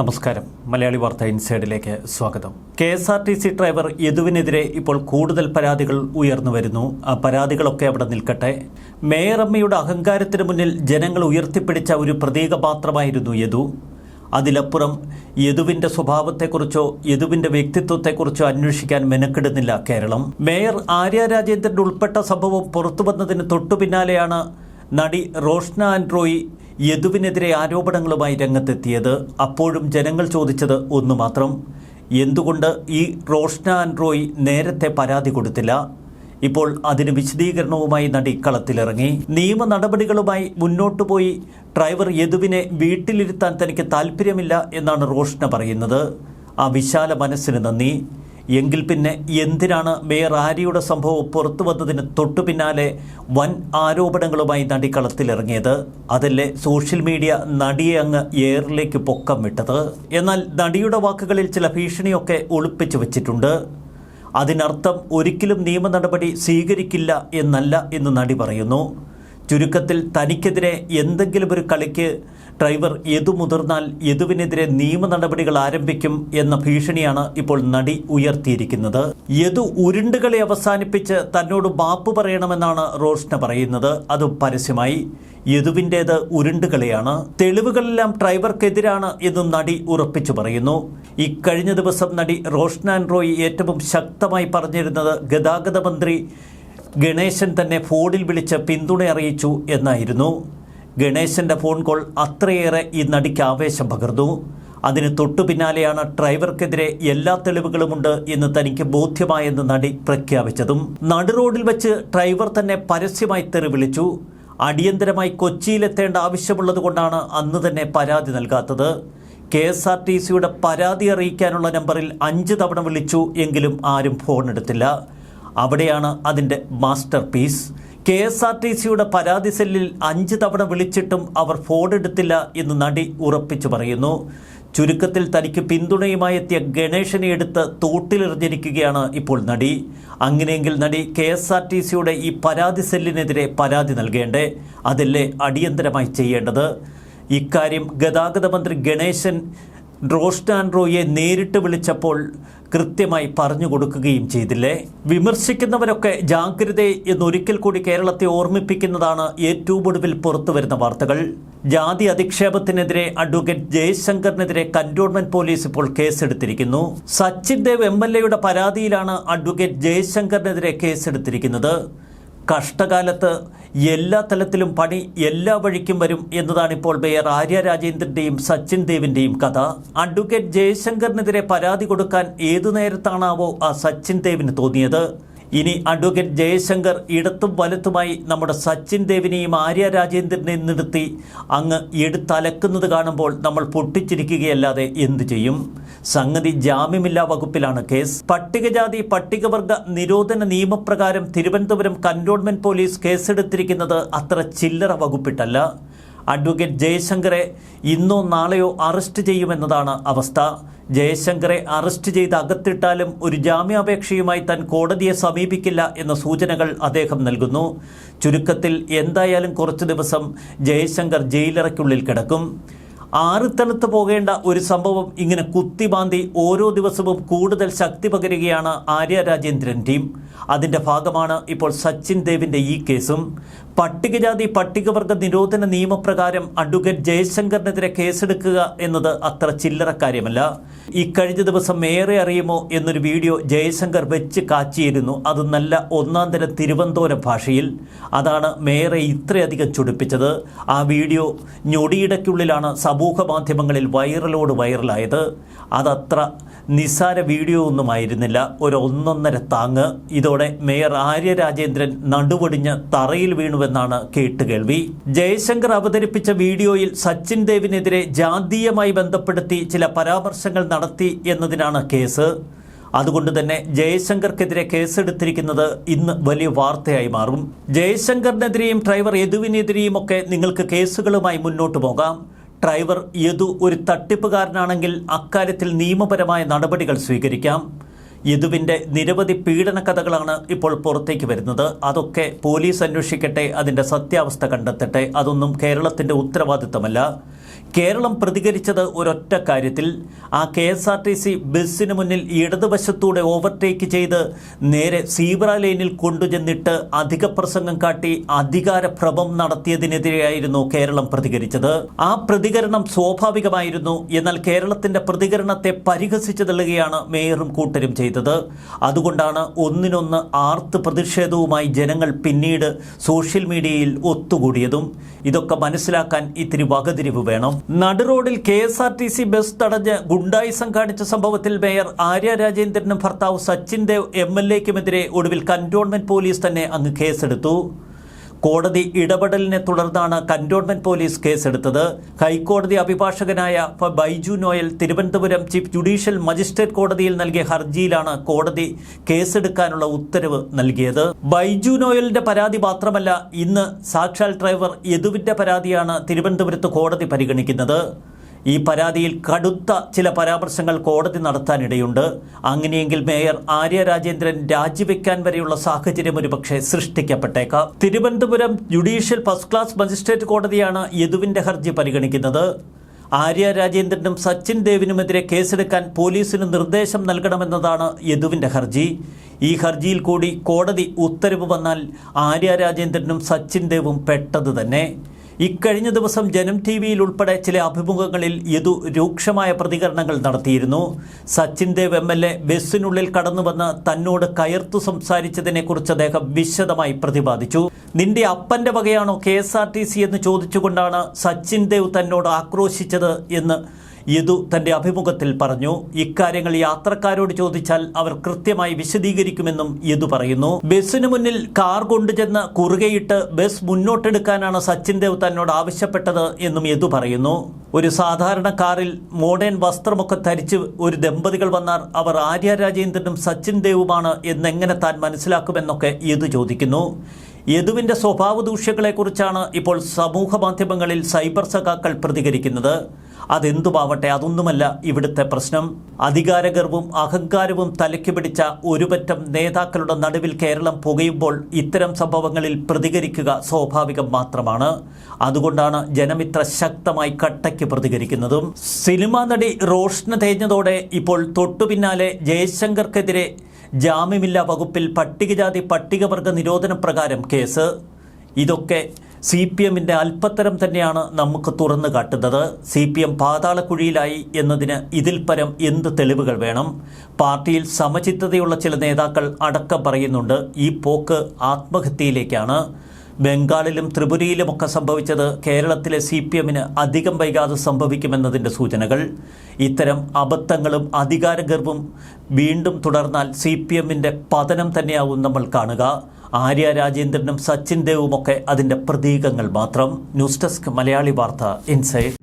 നമസ്കാരം. മലയാളി വാർത്ത ഇൻസൈഡിലേക്ക് സ്വാഗതം. K S R T C driver യദുവിനെതിരെ ഇപ്പോൾ കൂടുതൽ പരാതികൾ ഉയർന്നു വരുന്നു. ആ പരാതികളൊക്കെ അവിടെ നിൽക്കട്ടെ. മേയറമ്മയുടെ അഹങ്കാരത്തിന് മുന്നിൽ ജനങ്ങൾ ഉയർത്തിപ്പിടിച്ച ഒരു പ്രതീകപാത്രമായിരുന്നു യദു. അതിലപ്പുറം യദുവിന്റെ സ്വഭാവത്തെക്കുറിച്ചോ യദുവിന്റെ വ്യക്തിത്വത്തെക്കുറിച്ചോ അന്വേഷിക്കാൻ മെനക്കെടുന്നില്ല കേരളം. മേയർ ആര്യ രാജേന്ദ്രൻ ഉൾപ്പെട്ട സംഭവം പുറത്തു വന്നതിന് തൊട്ടു പിന്നാലെയാണ് നടി റോഷ്ന ആൻഡ്രോയി യദുവിനെതിരെ ആരോപണങ്ങളുമായി രംഗത്തെത്തിയത് അപ്പോഴും ജനങ്ങൾ ചോദിച്ചത് ഒന്നു മാത്രം എന്തുകൊണ്ട് ഈ റോഷ്ന ആൻഡ്രോയ് നേരത്തെ പരാതി കൊടുത്തില്ല? ഇപ്പോൾ അതിന് വിശദീകരണവുമായി നടി കളത്തിലിറങ്ങി. നിയമ നടപടികളുമായി മുന്നോട്ടു പോയി ഡ്രൈവർ യദുവിനെ വീട്ടിലിരുത്താൻ തനിക്ക് താല്പര്യമില്ല എന്നാണ് റോഷ്ന പറയുന്നത്. ആ വിശാല മനസ്സിന് നന്ദി. എങ്കിൽ പിന്നെ എന്തിനാണ് മേയർ ആര്യയുടെ സംഭവം പുറത്തു വന്നതിന് തൊട്ടു പിന്നാലെ വൻ ആരോപണങ്ങളുമായി നടി കളത്തിലിറങ്ങിയത് അതല്ലേ സോഷ്യൽ മീഡിയ നടിയെ അങ്ങ് എയറിലേക്ക് പൊക്കം വിട്ടത്? എന്നാൽ നടിയുടെ വാക്കുകളിൽ ചില ഭീഷണിയൊക്കെ ഒളിപ്പിച്ചു വച്ചിട്ടുണ്ട്. അതിനർത്ഥം ഒരിക്കലും നിയമ നടപടി സ്വീകരിക്കില്ല എന്നല്ല എന്ന് നടി പറയുന്നു. ചുരുക്കത്തിൽ തനിക്കെതിരെ എന്തെങ്കിലും ഒരു കളിക്ക് ഡ്രൈവർ എതു മുതിർന്നാൽ യദുവിനെതിരെ നിയമ നടപടികൾ ആരംഭിക്കും എന്ന ഭീഷണിയാണ് ഇപ്പോൾ നടി ഉയർത്തിയിരിക്കുന്നത്. യദു ഉരുണ്ടുകളെ അവസാനിപ്പിച്ച് തന്നോട് മാപ്പ് പറയണമെന്നാണ് റോഷ്ന പറയുന്നത്. അത് പരസ്യമായി. യദുവിന്റേത് ഉരുണ്ടുകളെയാണ്. തെളിവുകളെല്ലാം ഡ്രൈവർക്കെതിരാണ് എന്നും നടി ഉറപ്പിച്ചു പറയുന്നു. ഇക്കഴിഞ്ഞ ദിവസം നടി റോഷ്നാൻ റോയ് ഏറ്റവും ശക്തമായി പറഞ്ഞിരുന്നത് ഗതാഗത മന്ത്രി ഗണേശൻ തന്നെ ഫോണിൽ വിളിച്ച് പിന്തുണ അറിയിച്ചു എന്നായിരുന്നു. ഗണേശന്റെ ഫോൺ കോൾ അത്രയേറെ ഈ നടിക്ക് ആവേശം പകർന്നു. അതിന് തൊട്ടു പിന്നാലെയാണ് ഡ്രൈവർക്കെതിരെ എല്ലാ തെളിവുകളുമുണ്ട് എന്ന് തനിക്ക് ബോധ്യമായെന്ന് നടി പ്രഖ്യാപിച്ചതും. നടു റോഡിൽ വെച്ച് ഡ്രൈവർ തന്നെ പരസ്യമായി തെറി വിളിച്ചു. അടിയന്തരമായി കൊച്ചിയിലെത്തേണ്ട ആവശ്യമുള്ളതുകൊണ്ടാണ് അന്ന് തന്നെ പരാതി നൽകാത്തത്. കെ എസ് ആർ ടി സിയുടെ പരാതി അറിയിക്കാനുള്ള നമ്പറിൽ അഞ്ച് തവണ വിളിച്ചു എങ്കിലും ആരും ഫോൺ എടുത്തില്ല. അവിടെയാണ് അതിന്റെ masterpiece. K S R T സിയുടെ പരാതി സെല്ലിൽ അഞ്ച് തവണ വിളിച്ചിട്ടും അവർ ഫോൺ എടുത്തില്ല എന്ന് നടി ഉറപ്പിച്ചു പറയുന്നു. ചുരുക്കത്തിൽ തനിക്ക് പിന്തുണയുമായി എത്തിയ ഗണേശനെ എടുത്ത് തോട്ടിലെറിഞ്ഞിരിക്കുകയാണ് ഇപ്പോൾ നടി. അങ്ങനെയെങ്കിൽ നടി കെ എസ് ആർ ടി സിയുടെ ഈ പരാതി സെല്ലിനെതിരെ പരാതി നൽകേണ്ടേ? അതല്ലേ അടിയന്തരമായി ചെയ്യേണ്ടത്? ഇക്കാര്യം ഗതാഗത മന്ത്രി ഗണേശൻ റോസ്റ്റാൻഡ്രോയെ നേരിട്ട് വിളിച്ചപ്പോൾ കൃത്യമായി പറഞ്ഞു കൊടുക്കുകയും ചെയ്തില്ലേ? വിമർശിക്കുന്നവരൊക്കെ ജാഗ്രതയെ എന്നൊരിക്കൽ കൂടി കേരളത്തെ ഓർമ്മിപ്പിക്കുന്നതാണ് ഏറ്റവും ഒടുവിൽ പുറത്തുവരുന്ന വാർത്തകൾ. ജാതി അധിക്ഷേപത്തിനെതിരെ അഡ്വക്കേറ്റ് ജയശങ്കറിനെതിരെ കന്റോൺമെന്റ് പോലീസ് ഇപ്പോൾ കേസെടുത്തിരിക്കുന്നു. സച്ചിൻ ദേവ് എം എൽ എയുടെ പരാതിയിലാണ് അഡ്വക്കേറ്റ് ജയശങ്കറിനെതിരെ കേസെടുത്തിരിക്കുന്നത്. കഷ്ടകാലത്ത് എല്ലാ തലത്തിലും പണി എല്ലാ വഴിക്കും വരും എന്നതാണ് ഇപ്പോൾ മേയർ ആര്യ രാജേന്ദ്രന്റെയും സച്ചിൻ ദേവിന്റെയും കഥ. അഡ്വക്കേറ്റ് ജയശങ്കറിനെതിരെ പരാതി കൊടുക്കാൻ ഏതു നേരത്താണാവോ ആ സച്ചിൻ ദേവിന് തോന്നിയത്? ഇനി അഡ്വക്കേറ്റ് ജയശങ്കർ ഇടത്തും വലത്തുമായി നമ്മുടെ സച്ചിൻ ദേവിനെയും ആര്യ രാജേന്ദ്രനെയും നിർത്തി അങ്ങ് എടുത്തലക്കുന്നത് കാണുമ്പോൾ നമ്മൾ പൊട്ടിച്ചിരിക്കുകയല്ലാതെ എന്തു ചെയ്യും? സംഗതി ജാമ്യമില്ലാ വകുപ്പിലാണ് കേസ്. പട്ടികജാതി പട്ടികവർഗ നിരോധന നിയമപ്രകാരം തിരുവനന്തപുരം കന്റോൺമെന്റ് പോലീസ് കേസെടുത്തിരിക്കുന്നത് അത്ര ചില്ലറ വകുപ്പിട്ടല്ല. അഡ്വക്കേറ്റ് ജയശങ്കറെ ഇന്നോ നാളെയോ അറസ്റ്റ് ചെയ്യുമെന്നതാണ് അവസ്ഥ. ജയശങ്കറെ അറസ്റ്റ് ചെയ്ത് അകത്തിട്ടാലും ഒരു ജാമ്യാപേക്ഷയുമായി താൻ കോടതിയെ സമീപിക്കില്ല എന്ന സൂചനകൾ അദ്ദേഹം നൽകുന്നു. ചുരുക്കത്തിൽ എന്തായാലും കുറച്ചു ദിവസം ജയശങ്കർ ജയിലിറയ്ക്കുള്ളിൽ കിടക്കും. ആറിത്തലത്ത് പോകേണ്ട ഒരു സംഭവം ഇങ്ങനെ കുത്തിബാന്തി ഓരോ ദിവസവും കൂടുതൽ ശക്തി പകരുകയാണ് ആര്യ രാജേന്ദ്രൻ ടീം. അതിന്റെ ഭാഗമാണ് ഇപ്പോൾ സച്ചിൻ ദേവിന്റെ ഈ കേസും. പട്ടികജാതി പട്ടികവർഗ നിരോധന നിയമപ്രകാരം അഡ്വക്കേറ്റ് ജയശങ്കറിനെതിരെ കേസെടുക്കുക എന്നത് അത്ര ചില്ലറ കാര്യമല്ല. ഇക്കഴിഞ്ഞ ദിവസം ഏറെ അറിയുമോ എന്നൊരു വീഡിയോ ജയശങ്കർ വെച്ച് കാച്ചിയിരുന്നു. അത് നല്ല ഒന്നാം തരം തിരുവനന്തപുരം ഭാഷയിൽ. അതാണ് മേയറെ ഇത്രയധികം ചുടിപ്പിച്ചത്. ആ വീഡിയോ ഞൊടിയിടയ്ക്കുള്ളിലാണ് സമൂഹ മാധ്യമങ്ങളിൽ വൈറലോട് വൈറലായത്. അതത്ര നിസ്സാര വീഡിയോ ഒന്നും ആയിരുന്നില്ല. ഒരു ഒന്നൊന്നര താങ്ങ്. ഇതോടെ മേയർ ആര്യ രാജേന്ദ്രൻ നടുവൊടിഞ്ഞ് തറയിൽ വീണുവെന്നാണ് കേട്ടുകേൾവി. ജയശങ്കർ അവതരിപ്പിച്ച വീഡിയോയിൽ സച്ചിൻ ദേവിനെതിരെ ജാതീയമായി ബന്ധപ്പെടുത്തി ചില പരാമർശങ്ങൾ നടത്തി എന്നതിനാണ് കേസ്. അതുകൊണ്ട് തന്നെ ജയശങ്കർക്കെതിരെ കേസെടുത്തിരിക്കുന്നത് ഇന്ന് വലിയ വാർത്തയായി മാറും. ജയശങ്കറിനെതിരെയും ഡ്രൈവർ യദുവിനെതിരെയും ഒക്കെ നിങ്ങൾക്ക് കേസുകളുമായി മുന്നോട്ട് പോകാം. ഡ്രൈവർ യദു ഒരു തട്ടിപ്പുകാരനാണെങ്കിൽ അക്കാര്യത്തിൽ നിയമപരമായ നടപടികൾ സ്വീകരിക്കാം. യദുവിന്റെ നിരവധി പീഡന കഥകളാണ് ഇപ്പോൾ പുറത്തേക്ക് വരുന്നത്. അതൊക്കെ പോലീസ് അന്വേഷിക്കട്ടെ അതിന്റെ സത്യാവസ്ഥ കണ്ടെത്തട്ടെ അതൊന്നും കേരളത്തിന്റെ ഉത്തരവാദിത്തമല്ല. കേരളം പ്രതികരിച്ചത് ഒരൊറ്റ കാര്യത്തിൽ. ആ K S R T C ബസ്സിന് മുന്നിൽ ഇടതുവശത്തൂടെ ഓവർടേക്ക് ചെയ്ത് നേരെ സീബ്ര ലൈനിൽ കൊണ്ടുചെന്നിട്ട് അധിക പ്രസംഗം കാട്ടി അധികാരഭ്രമം നടത്തിയതിനെതിരെയായിരുന്നു കേരളം പ്രതികരിച്ചത്. ആ പ്രതികരണം സ്വാഭാവികമായിരുന്നു. എന്നാൽ കേരളത്തിന്റെ പ്രതികരണത്തെ പരിഹസിച്ചു തള്ളുകയാണ് മേയറും കൂട്ടരും ചെയ്തത്. അതുകൊണ്ടാണ് ഒന്നിനൊന്ന് ആർത്ത് പ്രതിഷേധവുമായി ജനങ്ങൾ പിന്നീട് സോഷ്യൽ മീഡിയയിൽ ഒത്തുകൂടിയതും. ഇതൊക്കെ മനസ്സിലാക്കാൻ ഇത്തിരി വകതിരിവ് വേണം. നടുറോഡിൽ K S R T C bus തടഞ്ഞ് ഗുണ്ടായി കാണിച്ച സംഭവത്തിൽ മേയർ ആര്യ രാജേന്ദ്രനും ഭർത്താവ് സച്ചിൻ ദേവ് എം എൽ എക്കുമെതിരെ ഒടുവിൽ കന്റോൺമെന്റ് പോലീസ് തന്നെ അങ്ങ് കേസെടുത്തു. കോടതി ഇടപെടലിനെ തുടർന്നാണ് കന്റോൺമെന്റ് പോലീസ് കേസെടുത്തത്. ഹൈക്കോടതി അഭിഭാഷകനായ Baiju Noel Thiruvananthapuram chief judicial magistrate കോടതിയിൽ നൽകിയ ഹർജിയിലാണ് കോടതി കേസെടുക്കാനുള്ള ഉത്തരവ് നൽകിയത്. ബൈജു നോയലിന്റെ പരാതി മാത്രമല്ല ഇന്ന് സാക്ഷാൽ ഡ്രൈവർ യദുവിന്റെ പരാതിയാണ് തിരുവനന്തപുരത്ത് കോടതി പരിഗണിക്കുന്നത്. ഈ പരാതിയിൽ കടുത്ത ചില പരാമർശങ്ങൾ കോടതി നടത്താനിടയുണ്ട്. അങ്ങനെയെങ്കിൽ മേയർ ആര്യ രാജേന്ദ്രൻ രാജിവെക്കാൻ വരെയുള്ള സാഹചര്യം ഒരുപക്ഷെ സൃഷ്ടിക്കപ്പെട്ടേക്കാം. Thiruvananthapuram judicial first class magistrate കോടതിയാണ് യദുവിന്റെ ഹർജി പരിഗണിക്കുന്നത്. ആര്യ രാജേന്ദ്രനും സച്ചിൻ ദേവിനുമെതിരെ കേസെടുക്കാൻ പോലീസിന് നിർദ്ദേശം നൽകണമെന്നതാണ് യദുവിന്റെ ഹർജി. ഈ ഹർജിയിൽ കൂടി കോടതി ഉത്തരവ് വന്നാൽ ആര്യ രാജേന്ദ്രനും സച്ചിൻ ദേവും പെട്ടത് തന്നെ ഇക്കഴിഞ്ഞ ദിവസം ജനം ടി വിയിൽ ഉൾപ്പെടെ ചില അഭിമുഖങ്ങളിൽ യദു രൂക്ഷമായ പ്രതികരണങ്ങൾ നടത്തിയിരുന്നു. Sachin Dev M L A ബസ്സിനുള്ളിൽ കടന്നുവന്ന് തന്നോട് കയർത്തു സംസാരിച്ചതിനെക്കുറിച്ച് അദ്ദേഹം വിശദമായി പ്രതിപാദിച്ചു. നിന്റെ അപ്പന്റെ വകയാണോ കെ എന്ന് ചോദിച്ചുകൊണ്ടാണ് സച്ചിൻ ദേവ് തന്നോട് ആക്രോശിച്ചത്? എന്ന് യദു തന്റെ അഭിമുഖത്തിൽ പറഞ്ഞു ഇക്കാര്യങ്ങൾ യാത്രക്കാരോട് ചോദിച്ചാൽ അവർ കൃത്യമായി വിശദീകരിക്കുമെന്നും യദു പറയുന്നു. ബസ്സിന് മുന്നിൽ കാർ കൊണ്ടുചെന്ന് കുറുകയിട്ട് ബസ് മുന്നോട്ടെടുക്കാനാണ് സച്ചിൻ ദേവ് തന്നോട് ആവശ്യപ്പെട്ടത് എന്നും യദു പറയുന്നു. ഒരു സാധാരണ കാറിൽ മോഡേൺ വസ്ത്രമൊക്കെ ധരിച്ച് ഒരു ദമ്പതികൾ വന്നാൽ അവർ ആര്യ രാജേന്ദ്രനും സച്ചിൻ ദേവുമാണ് എന്നെങ്ങനെ താൻ മനസ്സിലാക്കുമെന്നൊക്കെ യദു ചോദിക്കുന്നു. യദുവിന്റെ സ്വഭാവ ദൂഷ്യങ്ങളെക്കുറിച്ചാണ് ഇപ്പോൾ സമൂഹ മാധ്യമങ്ങളിൽ സൈബർ സഖാക്കൾ പ്രതികരിക്കുന്നത്. അതെന്തുമാവട്ടെ അതൊന്നുമല്ല ഇവിടുത്തെ പ്രശ്നം. അധികാരഗർവും അഹങ്കാരവും തലയ്ക്ക് പിടിച്ച ഒരുപറ്റം നേതാക്കളുടെ നടുവിൽ കേരളം പുകയുമ്പോൾ ഇത്തരം സംഭവങ്ങളിൽ പ്രതികരിക്കുക സ്വാഭാവികം മാത്രമാണ്. അതുകൊണ്ടാണ് ജനമിത്ര ശക്തമായി കട്ടയ്ക്ക് പ്രതികരിക്കുന്നതും. സിനിമാ നടി റോഷന് തേഞ്ഞതോടെ ഇപ്പോൾ തൊട്ടുപിന്നാലെ ജയശങ്കർക്കെതിരെ ജാമ്യമില്ലാ വകുപ്പിൽ പട്ടികജാതി പട്ടികവർഗ നിരോധന പ്രകാരം കേസ്. ഇതൊക്കെ സി പി എമ്മിന്റെ അല്പത്തരം തന്നെയാണ് നമുക്ക് തുറന്നു കാട്ടുന്നത്. സി പി എം പാതാളക്കുഴിയിലായി എന്നതിന് ഇതിൽ പരം എന്ത് തെളിവുകൾ വേണം? പാർട്ടിയിൽ സമചിത്തതയുള്ള ചില നേതാക്കൾ അടക്കം പറയുന്നുണ്ട് ഈ പോക്ക് ആത്മഹത്യയിലേക്കാണ്. ബംഗാളിലും ത്രിപുരയിലുമൊക്കെ സംഭവിച്ചത് കേരളത്തിലെ സി പി എമ്മിന് അധികം വൈകാതെ സംഭവിക്കുമെന്നതിന്റെ സൂചനകൾ. ഇത്തരം അബദ്ധങ്ങളും അധികാരഗർവും വീണ്ടും തുടർന്നാൽ സി പി എമ്മിന്റെ പതനം തന്നെയാവും നമ്മൾ കാണുക. ആര്യ രാജേന്ദ്രനും സച്ചിൻ ദേവുമൊക്കെ അതിന്റെ പ്രതീകങ്ങൾ മാത്രം. ന്യൂസ് ഡെസ്ക് മലയാളി വാർത്ത ഇൻസൈഡ്